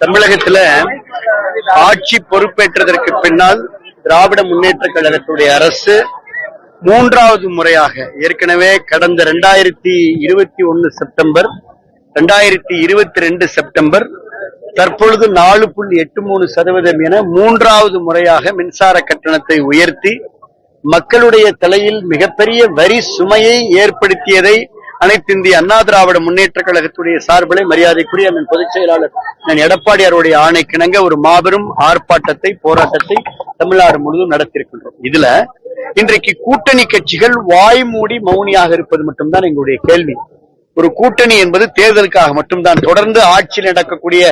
தமிழகத்துல ஆட்சி பொறுப்பேற்றதற்கு பின்னால் திராவிட முன்னேற்ற கழகத்துடைய அரசு மூன்றாவது முறையாக ஏற்கனவே கடந்த ரெண்டாயிரத்தி இருபத்தி ஒன்னு செப்டம்பர் ரெண்டாயிரத்தி இருபத்தி ரெண்டு செப்டம்பர் தற்பொழுது நாலு புள்ளி எட்டு மூணு சதவீதம் என மூன்றாவது முறையாக மின்சார கட்டணத்தை உயர்த்தி மக்களுடைய தலையில் மிகப்பெரிய வரி சுமையை ஏற்படுத்தியதை அனைத்து இந்திய அண்ணா திராவிட முன்னேற்ற கழகத்துடைய சார்பிலே மரியாதைக்குரிய அண்ணன் பொதுச் செயலாளர் நான் எடப்பாடியாருடைய ஆணைக்கிணங்க ஒரு மாபெரும் ஆர்ப்பாட்டத்தை போராட்டத்தை தமிழ்நாடு முழுவதும் நடத்தியிருக்கின்றோம். இதுல இன்றைக்கு கூட்டணி கட்சிகள் வாய் மூடி மௌனியாக இருப்பது மட்டும்தான் எங்களுடைய கேள்வி. ஒரு கூட்டணி என்பது தேர்தலுக்காக மட்டும்தான். தொடர்ந்து ஆட்சியில் நடக்கக்கூடிய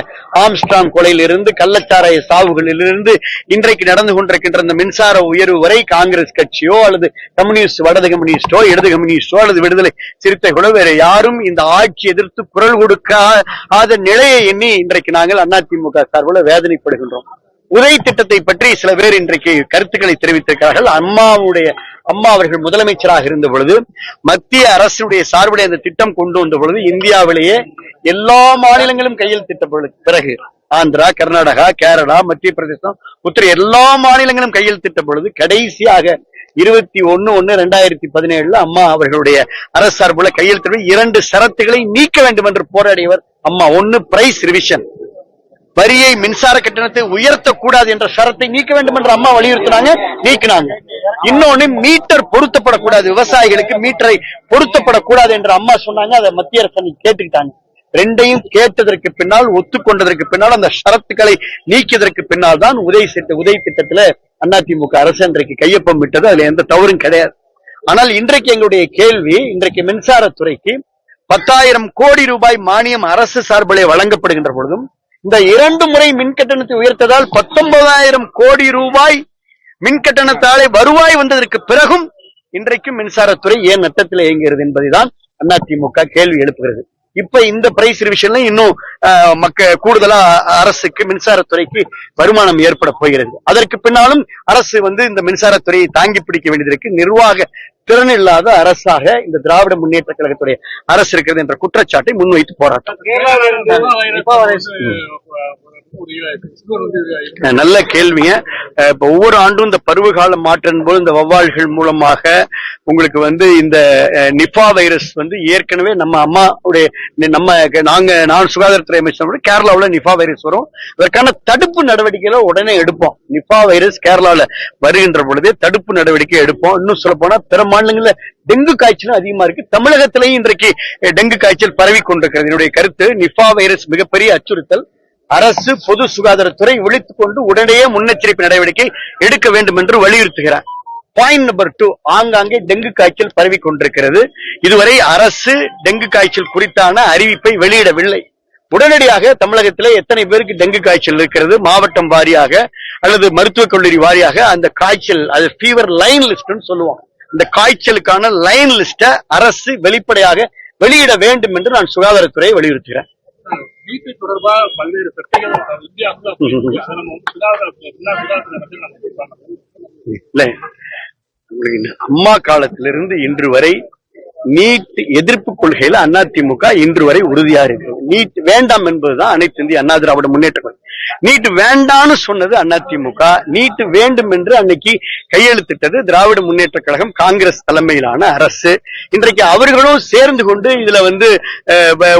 ஆம்ஸ்டாங் கொலையிலிருந்து கள்ளச்சாராய சாவுகளிலிருந்து இன்றைக்கு நடந்து கொண்டிருக்கின்ற இந்த மின்சார உயர்வு வரை காங்கிரஸ் கட்சியோ அல்லது கம்யூனிஸ்ட் வடது கம்யூனிஸ்டோ இடது கம்யூனிஸ்டோ அல்லது விடுதலை சிறுத்தைகளோ வேற யாரும் இந்த ஆட்சி எதிர்த்து குரல் கொடுக்காத நிலையை எண்ணி இன்றைக்கு நாங்கள் அதிமுக சார்பில் வேதனைப்படுகின்றோம். உதவி திட்டத்தை பற்றி சில பேர் இன்றைக்கு கருத்துக்களை தெரிவித்திருக்கிறார்கள். அம்மாவுடைய அம்மா அவர்கள் முதலமைச்சராக இருந்த பொழுது மத்திய அரசுடைய சார்புடைய அந்த திட்டம் கொண்டு வந்த பொழுது இந்தியாவிலேயே எல்லா மாநிலங்களும் கையெழுத்திட்ட பொழுது பிறகு ஆந்திரா கர்நாடகா கேரளா மத்திய பிரதேசம் உத்தர எல்லா மாநிலங்களும் கையெழுத்திட்ட பொழுது கடைசியாக இருபத்தி ஒன்னு ஒன்னு ரெண்டாயிரத்தி பதினேழுல அம்மா அவர்களுடைய அரசு சார்புள்ள கையெழுத்து இரண்டு சரத்துகளை நீக்க வேண்டும் என்று போராடியவர் அம்மா. ஒன்னு பிரைஸ் ரிவிஷன் வரியை மின்சார கட்டணத்தை உயர்த்தக்கூடாது என்ற சரத்தை நீக்க வேண்டும் என்று அம்மா வலியுறுத்தினாங்க நீக்கினாங்க. இன்னொன்னு மீட்டர் பொருத்தப்படக்கூடாது. விவசாயிகளுக்கு மீட்டரை பொருத்தப்படக்கூடாது என்று அம்மா சொன்னாங்க. அதை மத்திய அரசு கேட்டுக்கிட்டாங்க. ரெண்டையும் கேட்டதற்கு பின்னால் ஒத்துக்கொண்டதற்கு பின்னால் அந்த ஷரத்துக்களை நீக்கியதற்கு பின்னால் தான் உதவி திட்ட உதவி திட்டத்துல அதிமுக அரசு இன்றைக்கு கையொப்பம் விட்டது. அதுல எந்த தவறும் கிடையாது. ஆனால் இன்றைக்கு எங்களுடைய கேள்வி இன்றைக்கு மின்சாரத்துறைக்கு பத்தாயிரம் கோடி ரூபாய் மானியம் அரசு சார்பிலே வழங்கப்படுகின்ற பொழுதும் இந்த இரண்டு முறை மின் கட்டணத்தை உயர்த்ததால் பத்தொன்பதாயிரம் கோடி ரூபாய் மின் கட்டணத்தாலே வருவாய் வந்ததற்கு பிறகும் இன்றைக்கும் மின்சாரத்துறை ஏன் நட்டத்தில் இயங்குகிறது என்பதுதான் அதிமுக கேள்வி எழுப்புகிறது. இப்ப இந்த பிரைஸ் ரிவிஷன்ல இன்னும் ஆஹ், மக்க கூடுதலா அரசுக்கு மின்சாரத்துறைக்கு வருமானம் ஏற்பட போகிறது. அதற்கு பின்னாலும் அரசு வந்து இந்த மின்சாரத்துறையை தாங்கி பிடிக்க வேண்டியதற்கு நிர்வாக திறன் இல்லாத அரசாக இந்த திராவிட முன்னேற்ற கழகத்துடைய அரசு இருக்கிறது என்ற குற்றச்சாட்டை முன்வைத்து போராட்டம். நல்ல கேள்விங்க. இப்போ ஒவ்வொரு ஆண்டும் இந்த பருவகால மாற்றம் போது இந்த வவ்வால்கள் மூலமாக உங்களுக்கு வந்து இந்த நிஃபா நிபா வைரஸ் வந்து ஏற்கனவே நம்ம அம்மாவுடைய உடைய நம்ம நாங்க நான் சுகாதாரத்துறை அமைச்சர் கேரளாவில் நிபா வைரஸ் வரும். அதற்கான தடுப்பு நடவடிக்கைகளை உடனே எடுப்போம். நிபா வைரஸ் கேரளாவில் வருகின்ற பொழுதே தடுப்பு நடவடிக்கை எடுப்போம். இன்னும் சொல்ல போனா பிற மாநிலங்களில் டெங்கு காய்ச்சலும் அதிகமா இருக்கு. தமிழகத்திலேயும் இன்றைக்கு டெங்கு காய்ச்சல் பரவி கொண்டிருக்கிறது. என்னுடைய கருத்து நிபா வைரஸ் மிகப்பெரிய அச்சுறுத்தல். அரசு பொது சுகாதாரத்துறை விழித்துக் கொண்டு உடனடியே முன்னெச்சரிக்கை நடவடிக்கை எடுக்க வேண்டும் என்று வலியுறுத்துகிறார். பாயிண்ட் நம்பர் டூ ஆங்காங்கே டெங்கு காய்ச்சல் பரவி கொண்டிருக்கிறது. இதுவரை அரசு டெங்கு காய்ச்சல் குறித்தான அறிவிப்பை வெளியிடவில்லை. உடனடியாக தமிழகத்திலே எத்தனை பேருக்கு டெங்கு காய்ச்சல் இருக்கிறது? மாவட்டம் வாரியாக அல்லது மருத்துவக் கல்லூரி வாரியாக அந்த காய்ச்சல் அது ஃபீவர் லைன் லிஸ்ட்னு சொல்லுவாங்க. இந்த காய்ச்சலுக்கான லைன் லிஸ்ட அரசு வெளிப்படையாக வெளியிட வேண்டும் என்று நான் சுகாதாரத்துறையை வலியுறுத்துகிறேன். நீட்டு தொடர்பா பல்வேறு பிரச்சனைகள் இந்தியாவுல அதை நம்ம வந்து சுகாதார சுகாதார நேரத்தில் நம்ம சொல்றாங்க இல்ல. உங்களுக்கு இந்த அம்மா காலத்திலிருந்து இன்று வரை நீட் எதிர்ப்பு கொள்கையில அதிமுக இன்று வரை உறுதியா இருக்கு. நீட் வேண்டாம் என்பதுதான் அனைத்து இந்திய அண்ணா திராவிட முன்னேற்ற நீட் வேண்டான்னு சொன்னது அதிமுக. நீட் வேண்டும் என்று அன்னைக்கு கையெழுத்திட்டது திராவிட முன்னேற்ற கழகம் காங்கிரஸ் தலைமையிலான அரசு. இன்றைக்கு அவர்களும் சேர்ந்து கொண்டு இதுல வந்து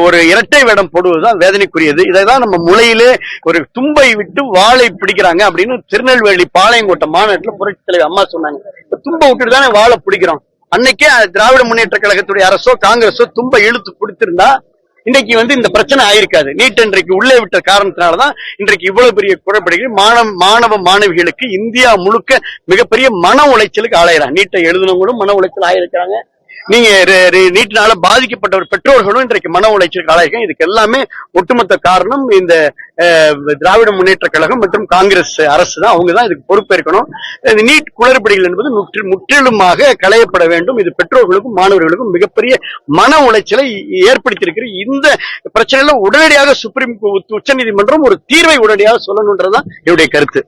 ஒரு இரட்டை வேடம் போடுவதுதான் வேதனைக்குரியது. இதைதான் நம்ம முளையிலே ஒரு தும்பை விட்டு வாழை பிடிக்கிறாங்க அப்படின்னு திருநெல்வேலி பாளையங்கோட்டை மாநாட்டுல புரட்சி தலைவர் அம்மா சொன்னாங்க. தும்பை விட்டுட்டு தானே வாழை பிடிக்கிறோம். அன்னைக்கே திராவிட முன்னேற்ற கழகத்துடைய அரசோ காங்கிரஸோ தும்பை இழுத்து பிடித்திருந்தா இன்னைக்கு வந்து இந்த பிரச்சனை ஆயிருக்காது. நீட் இன்றைக்கு உள்ளே விட்ட காரணத்தினாலதான் இன்றைக்கு இவ்வளவு பெரிய குறைபடுகிறது மாணவ மாணவ மாணவிகளுக்கு இந்தியா முழுக்க மிகப்பெரிய மன உளைச்சலுக்கு ஆளாயிறாங்க நீட்டை எழுதினவங்களும் மன உளைச்சல் ஆயிருக்கிறாங்க. நீங்க நீட்டினால பாதிக்கப்பட்ட பெற்றோர்களும் இன்றைக்கு மன உளைச்சலுக்கு ஆளாயிருக்காங்க இதுக்கு எல்லாமே ஒட்டுமொத்த காரணம் இந்த திராவிட முன்னேற்ற கழகம் மற்றும் காங்கிரஸ் அரசு தான். அவங்க தான் இதுக்கு பொறுப்பேற்கணும். இந்த நீட் குளறுபடிகள் என்பது முற்றிலுமாக களையப்பட வேண்டும். இது பெற்றோர்களுக்கும் மாணவர்களுக்கும் மிகப்பெரிய மன உளைச்சலை ஏற்படுத்தியிருக்கிற இந்த பிரச்சனையில உடனடியாக சுப்ரீம் உச்ச நீதிமன்றம் ஒரு தீர்வை உடனடியாக சொல்லணுன்றதுதான் என்னுடைய கருத்து.